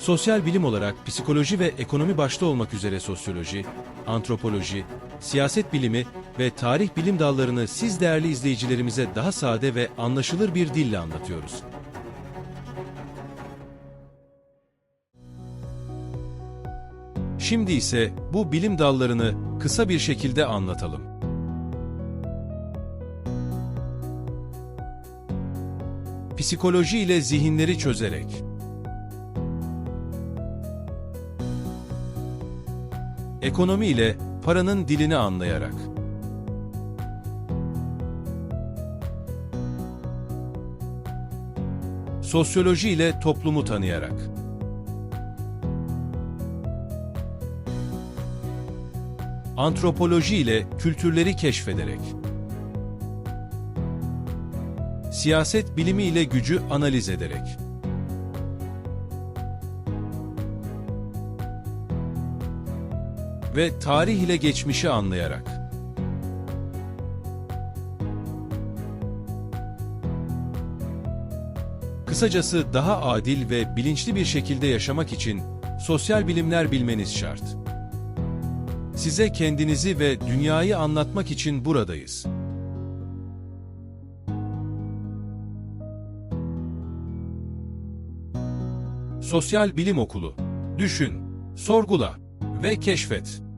Sosyal bilim olarak psikoloji ve ekonomi başta olmak üzere sosyoloji, antropoloji, siyaset bilimi ve tarih bilim dallarını siz değerli izleyicilerimize daha sade ve anlaşılır bir dille anlatıyoruz. Şimdi ise bu bilim dallarını kısa bir şekilde anlatalım. Psikoloji ile zihinleri çözerek Ekonomi ile paranın dilini anlayarak. Sosyoloji ile toplumu tanıyarak. Antropoloji ile kültürleri keşfederek. Siyaset bilimi ile gücü analiz ederek. Ve tarih ile geçmişi anlayarak. Kısacası daha adil ve bilinçli bir şekilde yaşamak için sosyal bilimler bilmeniz şart. Size kendinizi ve dünyayı anlatmak için buradayız. Sosyal Bilim Okulu. Düşün, sorgula ve keşfet.